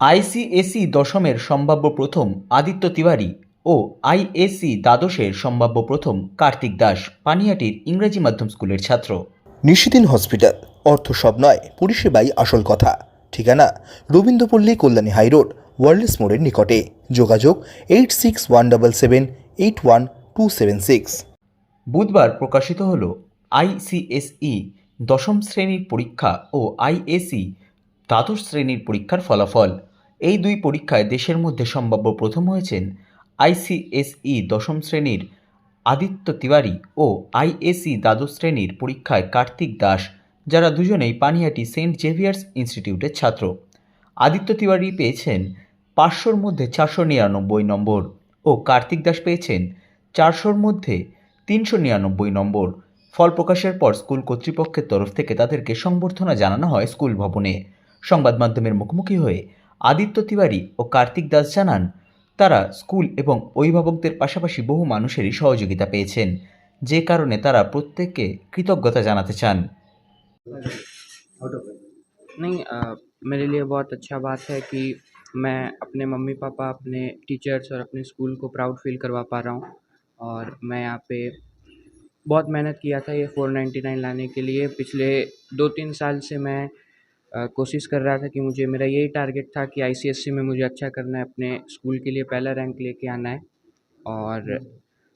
ICSE দশমের সম্ভাব্য প্রথম আদিত্য তিওয়ারি ও আইএসসি দ্বাদশের সম্ভাব্য প্রথম কার্তিক দাস পানিহাটির ইংরেজি মাধ্যম স্কুলের ছাত্র। নিশিদিন হসপিটাল অর্থ সব নয় পরিষেবাই আসল কথা। ঠিকানা রবীন্দ্রপল্লী কল্যাণী হাইরোড ওয়ার্ল্ডস মোড়ের নিকটে। যোগাযোগ eight six one double seven eight one two seven six. বুধবার প্রকাশিত হল আইসিএসই দশম শ্রেণির পরীক্ষা ও আইএসি দ্বাদশ শ্রেণির পরীক্ষার ফলাফল। এই দুই পরীক্ষায় দেশের মধ্যে সম্ভাব্য প্রথম হয়েছেন আইসিএসই দশম শ্রেণির আদিত্য তিওয়ারি ও আইএসি দ্বাদশ শ্রেণির পরীক্ষায় কার্তিক দাস, যারা দুজনেই পানিহাটি সেন্ট জেভিয়ার্স ইনস্টিটিউটের ছাত্র। আদিত্য তিওয়ারি পেয়েছেন পাঁচশোর মধ্যে চারশো নিরানব্বই নম্বর ও কার্তিক দাস পেয়েছেন চারশোর মধ্যে তিনশো নিরানব্বই নম্বর। ফল প্রকাশের পর স্কুল কর্তৃপক্ষের তরফ থেকে তাদেরকে সংবর্ধনা জানানো হয় স্কুল ভবনে। সংবাদ মাধ্যমের মুখোমুখি হয়ে আদিত্য তিওয়ারি ও কার্তিক দাস জানান তারা স্কুল এবং অভিভাবকদের পাশাপাশি বহু মানুষেরই সহযোগিতা পেয়েছেন যে কারণে তারা প্রত্যেককে কৃতজ্ঞতা জানাতে চান नहीं अ, मेरे लिए बहुत अच्छा बात है कि मैं अपने मम्मी पापा अपने टीचर्स और अपने स्कूल को प्राउड फील करवा पा रहा हूँ और मैं यहाँ पे बहुत मेहनत किया था ये 499 लाने के लिए पिछले दो तीन साल से मैं अ, कोशिश कर रहा था कि मुझे मेरा यही टारगेट था कि आईसीएससी में मुझे अच्छा करना है अपने स्कूल के लिए पहला रैंक लेके आना है। और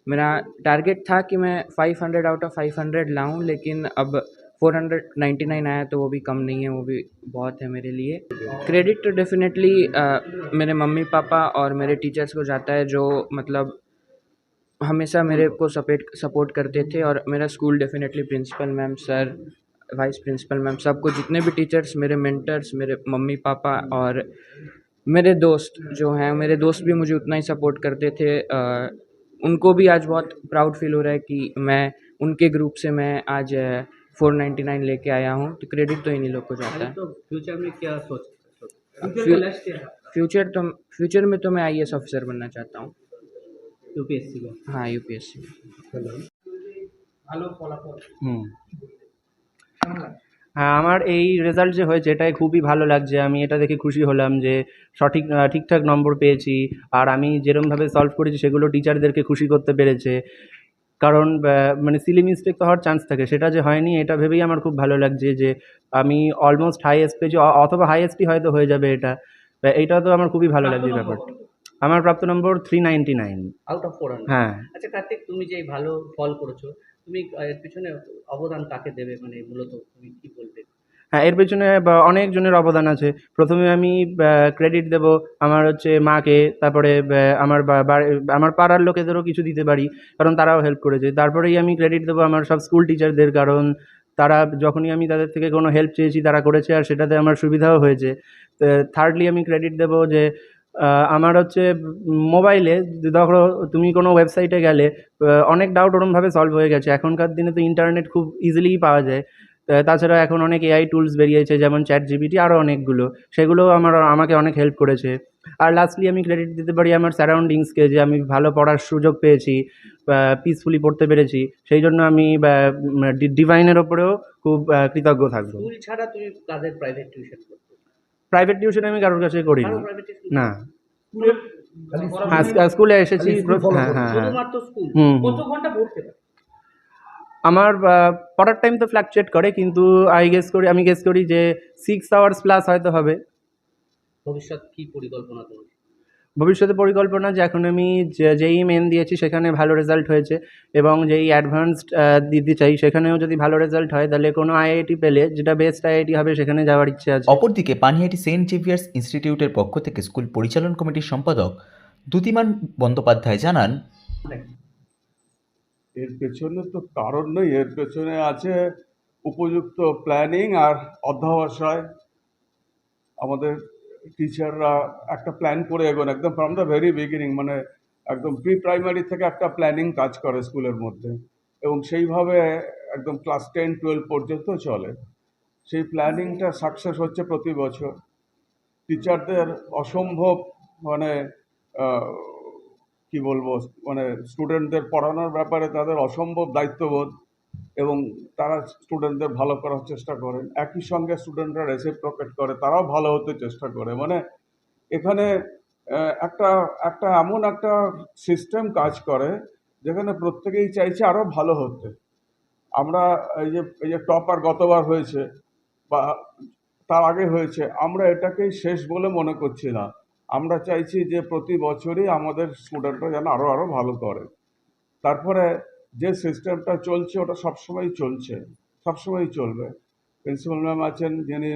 मेरा टारगेट था कि मैं 500 आउट ऑफ़ 500 लाऊँ लेकिन अब 499 आया तो वो भी कम नहीं है वो भी बहुत है मेरे लिए। क्रेडिट तो डेफिनेटली मेरे मम्मी पापा और मेरे टीचर्स को जाता है जो मतलब हमेशा मेरे को सपोर्ट सपोर्ट करते थे और मेरा school definitely principal ma'am sir vice principal ma'am सबको जितने भी टीचर्स मेरे मेंटर्स मेरे मम्मी पापा और मेरे दोस्त जो हैं मेरे दोस्त भी मुझे उतना ही सपोर्ट करते थे। आ, उनको भी आज बहुत प्राउड फील हो रहा है कि मैं उनके ग्रुप से मैं आज फोर नाइन्टी नाइन लेके आया हूँ। तो क्रेडिट तो इन्हीं लोग को जाता है। फ्यूचर में क्या सोच फ्यूचर, तो फ्यूचर में तो मैं आईएएस ऑफिसर बनना चाहता हूँ। यूपीएससी का? हाँ यूपीएससी हेलो हेलो হ্যাঁ আমার এই রেজাল্ট যে হয়েছে এটাই খুবই ভালো লাগছে। আমি এটা দেখে খুশি হলাম যে সঠিক ঠিকঠাক নম্বর পেয়েছি। আর আমি যেরমভাবে সলভ করেছি সেগুলো টিচারদেরকে খুশি করতে পেরেছে। কারণ মানে সিলি মিস্টেক তো হওয়ার চান্স থাকে। সেটা যে হয়নি এটা ভেবেই আমার খুব ভালো লাগছে যে আমি অলমোস্ট হাইয়েস্ট পেয়েছি। অথবা হাইয়েস্টই হয়তো হয়ে যাবে এটা। এইটা তো আমার খুবই ভালো লাগছে ব্যাপারটা। আমার প্রাপ্ত number three ninety nine out of four হ্যাঁ। আচ্ছা কার্তিক তুমি যে ভালো ফল করেছ তুমি এর পিছনে অবদান কাকে দেবে? মানে মূলত তুমি কি বলবে? হ্যাঁ এর পেছনে অনেকজনের অবদান আছে। প্রথমে আমি ক্রেডিট দেব আমার হচ্ছে মাকে, তারপরে আমার আমার পাড়ার লোকেদেরও কিছু দিতে পারি, কারণ তারাও হেল্প করেছে। তারপরেই আমি ক্রেডিট দেবো আমার সব স্কুল টিচারদের কারণ তারা, যখনই আমি তাদের থেকে কোনো হেল্প চেয়েছি, তারা করেছে, আর সেটাতে আমার সুবিধাও হয়েছে। থার্ডলি আমি ক্রেডিট দেবো যে আমার হচ্ছে মোবাইলে ধরো তুমি কোনো ওয়েবসাইটে গেলে অনেক ডাউট ওরমভাবে সলভ হয়ে গেছে। এখনকার দিনে তো ইন্টারনেট খুব ইজিলিই পাওয়া যায়। তাছাড়া এখন অনেক এআই টুলস বেরিয়েছে, যেমন চ্যাট জিবিটি আরও অনেকগুলো। সেগুলো আমার, আমাকে অনেক হেল্প করেছে। আর লাস্টলি আমি ক্রেডিট দিতে পারি আমার সারাউন্ডিংসকে যে আমি ভালো পড়ার সুযোগ পেয়েছি পিসফুলি পড়তে পেরেছি। সেই জন্য আমি ডিভাইনের ওপরেও খুব কৃতজ্ঞ থাকব। ছাড়া তুমি কাদের প্রাইভেট টিউশন প্রাইভেট টিউশন আমি কারোর কাছে কারও না। হ্যাঁ স্কুলে এসেছি। হ্যাঁ হ্যাঁ হ্যাঁ। আমার পড়ার টাইম তো ফ্ল্যাকচুয়েট করে কিন্তু আই গেস করি আমি গেস করি যে সিক্স আওয়ার্স প্লাস হয়তো হবে। ভবিষ্যৎ কি পরিকল্পনা তোমার? ভবিষ্যতে পরিকল্পনা যে এখন আমি যে- যেই মেন দিয়েছি সেখানে ভালো রেজাল্ট হয়েছে এবং যেই অ্যাডভান্সড দিতে চাই সেখানেও যদি ভালো রেজাল্ট হয় তাহলে কোনো আইআইটি পেলে যেটা বেস্ট আইআইটি হবে সেখানে যাওয়ার ইচ্ছে আছে। অপরদিকে পানিহাটি সেন্ট জেভিয়ার্স ইনস্টিটিউটের পক্ষ থেকে স্কুল পরিচালন কমিটির সম্পাদক দ্যুতিমান বন্দ্যোপাধ্যায় জানান এর পেছনে তো কারণ নেই এর পেছনে আছে উপযুক্ত প্ল্যানিং আর অধ্যবসায়। আমাদের টিচাররা একটা প্ল্যান করে এগোন, একদম ফ্রম দ্য ভেরি বিগিনিং মানে একদম প্রি প্রাইমারি থেকে একটা প্ল্যানিং কাজ করে স্কুলের মধ্যে। এবং সেইভাবে একদম ক্লাস টেন টুয়েলভ পর্যন্ত চলে। সেই প্ল্যানিংটা সাকসেস হচ্ছে প্রতি বছর। টিচারদের অসম্ভব মানে কি বলব মানে স্টুডেন্টদের পড়ানোর ব্যাপারে তাদের অসম্ভব দায়িত্ববোধ। এবং তারা স্টুডেন্টদের ভালো করার চেষ্টা করেন। একই সঙ্গে স্টুডেন্টরা রেসিপ্রোকেট করে, তারাও ভালো হতে চেষ্টা করে। মানে এখানে একটা একটা এমন একটা সিস্টেম কাজ করে, যেখানে প্রত্যেকেই চাইছে আরও ভালো হতে। আমরা এই যে এই যে টপার গতবার হয়েছে বা তার আগে হয়েছে, আমরা এটাকেই শেষ বলে মনে করছি না। আমরা চাইছি যে প্রতি বছরই আমাদের স্টুডেন্টরা যেন আরও আরও ভালো করে। তারপরে যে সিস্টেমটা চলছে, ওটা সবসময় চলছে সবসময় চলবে। প্রিন্সিপাল ম্যাম আছেন, যিনি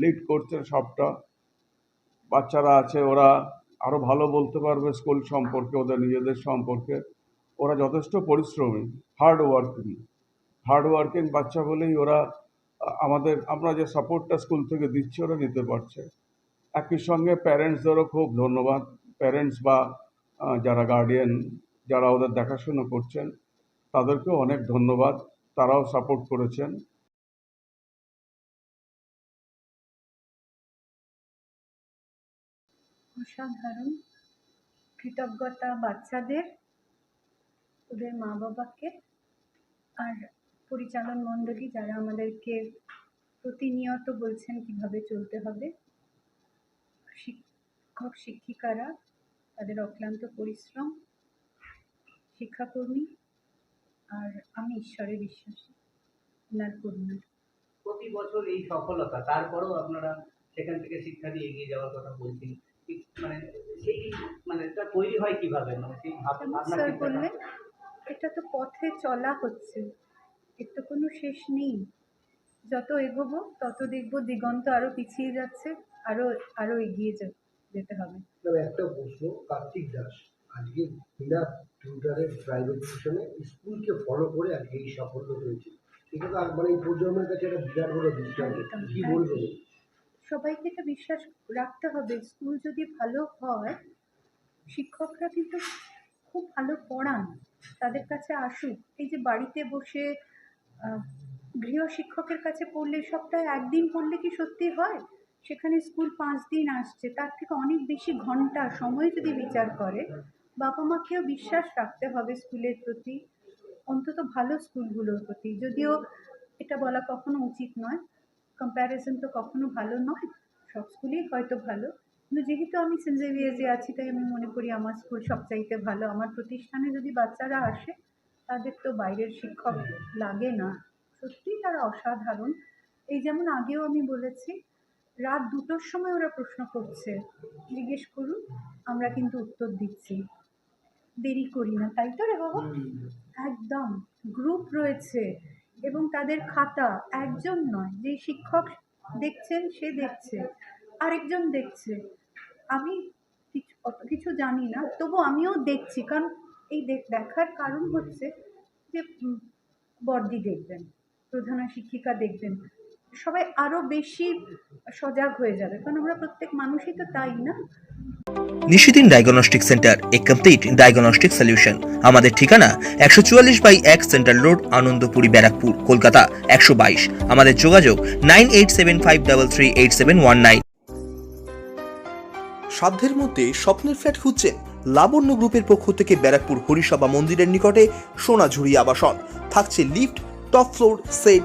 লিড করছেন সবটা। বাচ্চারা আছে, ওরা আরও ভালো বলতে পারবে স্কুল সম্পর্কে, ওদের নিজেদের সম্পর্কে। ওরা যথেষ্ট পরিশ্রমী হার্ড ওয়ার্কিং হার্ড ওয়ার্কিং বাচ্চা বলেই ওরা, আমাদের, আমরা যে সাপোর্টটা স্কুল থেকে দিচ্ছি, ওরা নিতে পারছে। একই সঙ্গে প্যারেন্টসদেরও খুব ধন্যবাদ। প্যারেন্টস বা যারা গার্ডিয়ান যারা ওদের দেখাশুনো করছেন তাদেরকেও অনেক ধন্যবাদ। তারাও সাপোর্ট করেছেন। অসাধারণ। কৃতজ্ঞতা বাচ্চাদের, ওদের মা বাবাকে আর পরিচালন মণ্ডলী যারা আমাদেরকে প্রতিনিয়ত বলছেন কীভাবে চলতে হবে। শিক্ষক, শিক্ষিকারা, তাদের অক্লান্ত পরিশ্রম, শিক্ষাকর্মী আর আমি ঈশ্বরে বিশ্বাসী। ওনার করুণা। প্রতি বছর এই সফলতা তারপরেও আপনারা সেখান থেকে শিক্ষা দিয়ে এগিয়ে যাওয়ার কথা বলছেন। মানে সেই মানে এটা তৈরি হয় কীভাবে? মানে সেই ভাবনা স্যার বললেন এটা তো পথে চলা হচ্ছে। এর তো কোনো শেষ নেই। যত এগোবো তত দেখব দিগন্ত আরও পিছিয়ে যাচ্ছে আরও আরও এগিয়ে যেতে হবে। একটা প্রশ্ন কার্তিক দাস আজকে বিনা টিউটারের প্রাইভেট টিউশনে স্কুলকে ফলো করে আজকে এই সাফল্য পেয়েছে। এটা তো আর মানে এই প্রজন্মের কাছে একটা বিরাট বড় একদম, কি। বলবেন সবাইকে এটা বিশ্বাস রাখতে হবে স্কুল যদি ভালো হয় শিক্ষকরা কিন্তু খুব ভালো পড়ান তাদের কাছে আসুক। এই যে বাড়িতে বসে গৃহ শিক্ষকের কাছে পড়লে সপ্তাহে একদিন পড়লে কি সত্যি হয়? সেখানে স্কুল পাঁচ দিন আসছে তার থেকে অনেক বেশি ঘণ্টা সময় যদি বিচার করে বাবা মাকেও বিশ্বাস রাখতে হবে স্কুলের প্রতি, অন্তত ভালো স্কুলগুলোর প্রতি। যদিও এটা বলা কখনো উচিত নয় কম্প্যারিজন তো কখনো ভালো নয়, সব স্কুলেই হয়তো ভালো। কিন্তু যেহেতু আমি সেন্ট জেভিয়ার্সে আছি, তাই আমি মনে করি আমার স্কুল সবচাইতে ভালো। আমার প্রতিষ্ঠানে যদি বাচ্চারা আসে, তাদের তো বাইরের শিক্ষক লাগে না। সত্যিই তারা অসাধারণ। এই যেমন আগেও আমি বলেছি, রাত দুটোর সময় ওরা প্রশ্ন করছে, জিজ্ঞেস করুন, আমরা কিন্তু উত্তর দিচ্ছি। দেরি করি না তাই তো রে বাবা? একদম গ্রুপ রয়েছে এবং তাদের খাতা একজন নয় যে শিক্ষক দেখছেন সে দেখছে আরেকজন দেখছে। আমি কিছু অত কিছু জানি না তবু আমিও দেখছি কারণ এই দেখ- দেখার কারণ হচ্ছে যে বর্দি দেখবেন প্রধানা শিক্ষিকা দেখবেন। সবাই আরও বেশি সজাগ হয়ে যাবে কারণ আমরা প্রত্যেক মানুষই তো তাই না? নিশিদিন ডায়াগনস্টিক সেন্টার এ কমপ্লিট ডায়াগনস্টিক সলিউশন আমাদের ঠিকানা একশো চুয়াল্লিশ বাই এক সেন্ট্রাল রোড আনন্দপুরি ব্যারাকপুর কলকাতা একশো বাইশ। আমাদের যোগাযোগ nine eight seven five double three eight seven one nine. সাধ্যের মধ্যে স্বপ্নের ফ্ল্যাট খুঁজছেন লাবণ্য গ্রুপের পক্ষ থেকে ব্যারাকপুর হরিসভা মন্দিরের নিকটে সোনাঝুরি আবাসন। থাকছে lift top floor set